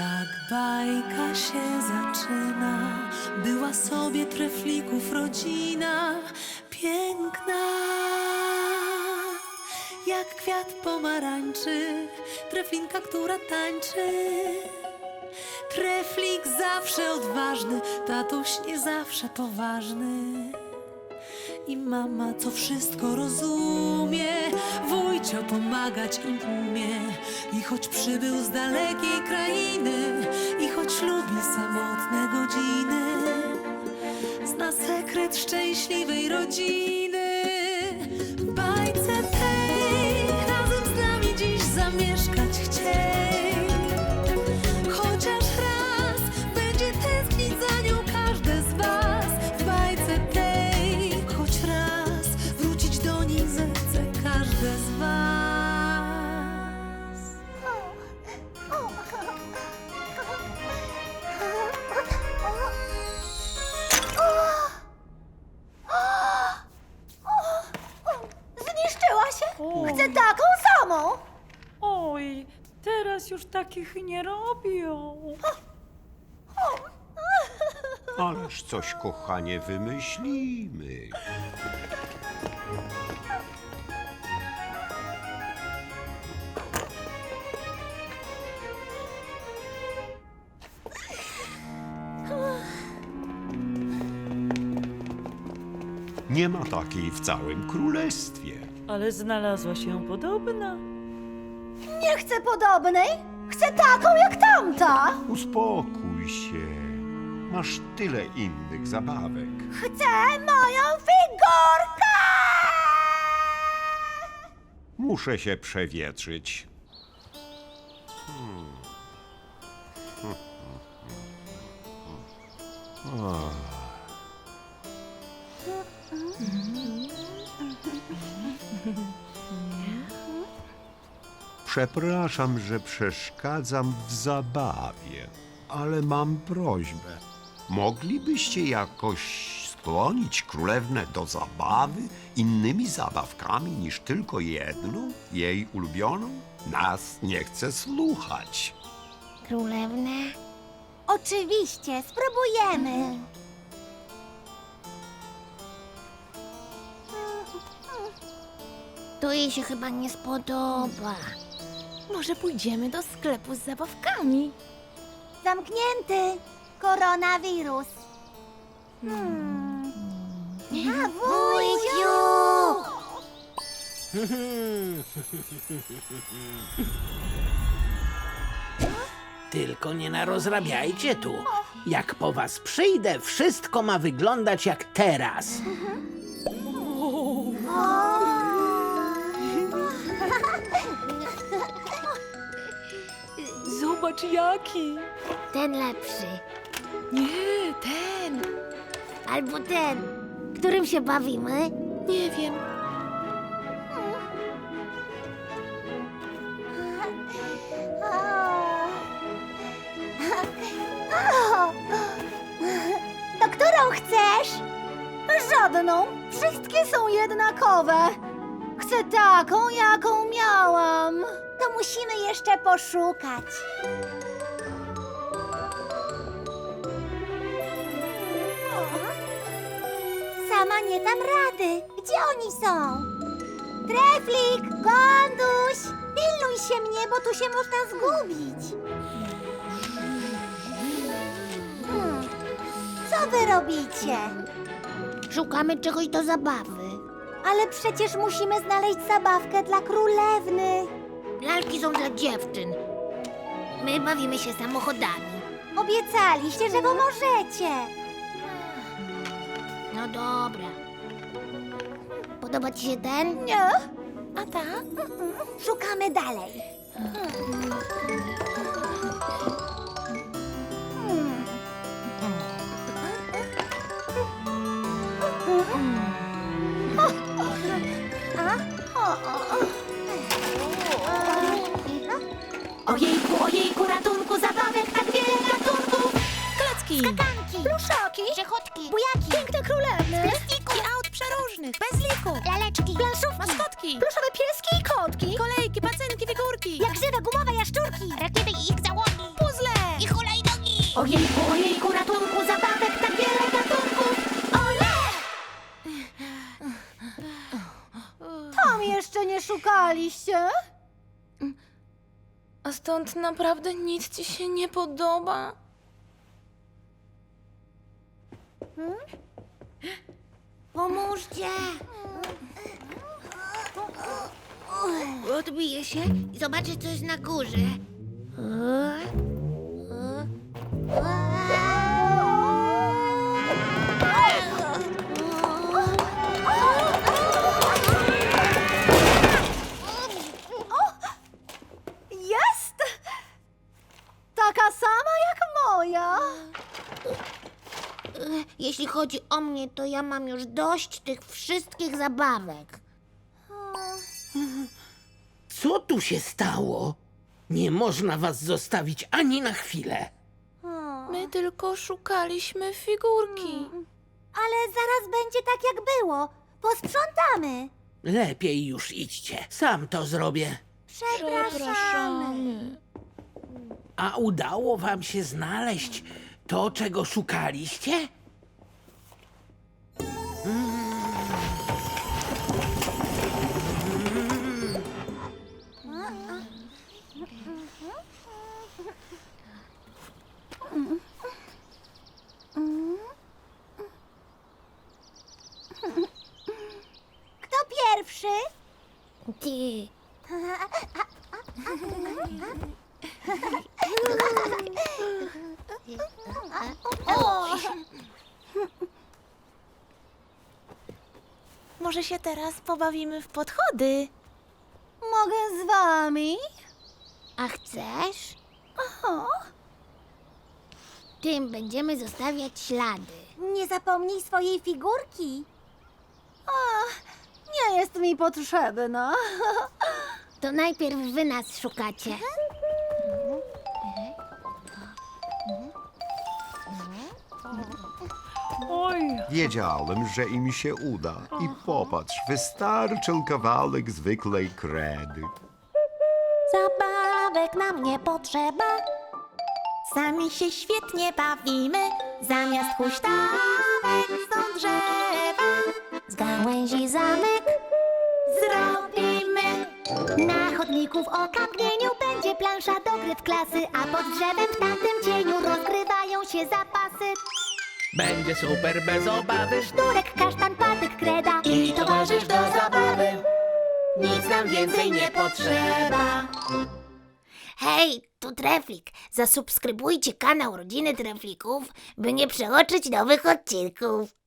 Tak bajka się zaczyna, była sobie treflików rodzina, piękna. Jak kwiat pomarańczy, treflinka, która tańczy. Treflik zawsze odważny, tatuś nie zawsze poważny. I mama, co wszystko rozumie, wujcio pomagać im umie. I choć przybył z dalekiej krainy, i choć lubi samotne godziny, zna sekret szczęśliwej rodziny. W bajce tej razem z nami dziś zamieszkać chciej. Już takich nie robią. Ależ coś, kochanie, wymyślimy. Nie ma takiej w całym królestwie. Ale znalazła się podobna. Nie chcę podobnej! Chcę taką jak tamta! Uspokój się. Masz tyle innych zabawek. Chcę moją figurkę! Muszę się przewietrzyć. Przepraszam, że przeszkadzam w zabawie, ale mam prośbę. Moglibyście jakoś skłonić królewnę do zabawy innymi zabawkami niż tylko jedną, jej ulubioną? Nas nie chce słuchać. Królewne? Oczywiście, spróbujemy. To jej się chyba nie spodoba. Może pójdziemy do sklepu z zabawkami? Zamknięty. Koronawirus. Hmm. A wujciu! Tylko nie narozrabiajcie tu. Jak po was przyjdę, wszystko ma wyglądać jak teraz. Zobacz jaki. Ten lepszy. Nie, ten. Albo ten, którym się bawimy. Nie wiem. To którą chcesz? Żadną. Wszystkie są jednakowe. Chcę taką, jaką miałam. To musimy jeszcze poszukać. Sama nie dam rady. Gdzie oni są? Treflik, Konduś, pilnuj się mnie, bo tu się można zgubić. Hmm. Co wy robicie? Szukamy czegoś do zabawy. Ale przecież musimy znaleźć zabawkę dla królewny. Lalki są dla dziewczyn. My bawimy się samochodami. Obiecaliście, że pomożecie. No dobra. Podoba ci się ten? Nie? A ta? Szukamy dalej. Klocki. Kanki, pluszaki, Przechodki. bujaki, piękne królewny, Plastiku. I aut przeróżnych, bez liku. Laleczki. planszówki, Maskotki. pluszowe pieski i kotki, Kolejki, pacynki, figurki. jak żywe gumowe jaszczurki, Rakiety i ich załogi. Puzzle. Ojejku, ojejku, ratunku, zabawek, tak wiele gatunków. Ole! Tam jeszcze nie szukaliście? A stąd naprawdę nic ci się nie podoba? Pomóżcie! Odbiję się i zobaczę, co jest na górze. Jest! Jeśli chodzi o mnie, to ja mam już dość tych wszystkich zabawek. Co tu się stało? Nie można was zostawić ani na chwilę. My tylko szukaliśmy figurki. Ale zaraz będzie tak jak było. Posprzątamy. Lepiej już idźcie. Sam to zrobię. Przepraszamy. A udało wam się znaleźć to, czego szukaliście? Ty. Może się teraz pobawimy w podchody? Mogę z wami? A chcesz? Tym będziemy zostawiać ślady. Nie zapomnij swojej figurki. Ach, nie jest mi potrzebna. To najpierw wy nas szukacie. Oj, Wiedziałem, że im się uda. I popatrz, wystarczył kawałek zwykłej kredy. Zabawek nam nie potrzeba. Sami się świetnie bawimy. Zamiast huśtawek są drzewa. Z gałęzi zamek Na chodniku w okapnieniu będzie plansza do gry w klasy, a pod drzewem w tamtym cieniu rozgrywają się zapasy. Będzie super bez obawy. Sznurek, kasztan, patyk, kreda I towarzysz do zabawy. Nic nam więcej nie potrzeba. Hej, tu Treflik. Zasubskrybujcie kanał Rodziny Treflików, by nie przeoczyć nowych odcinków.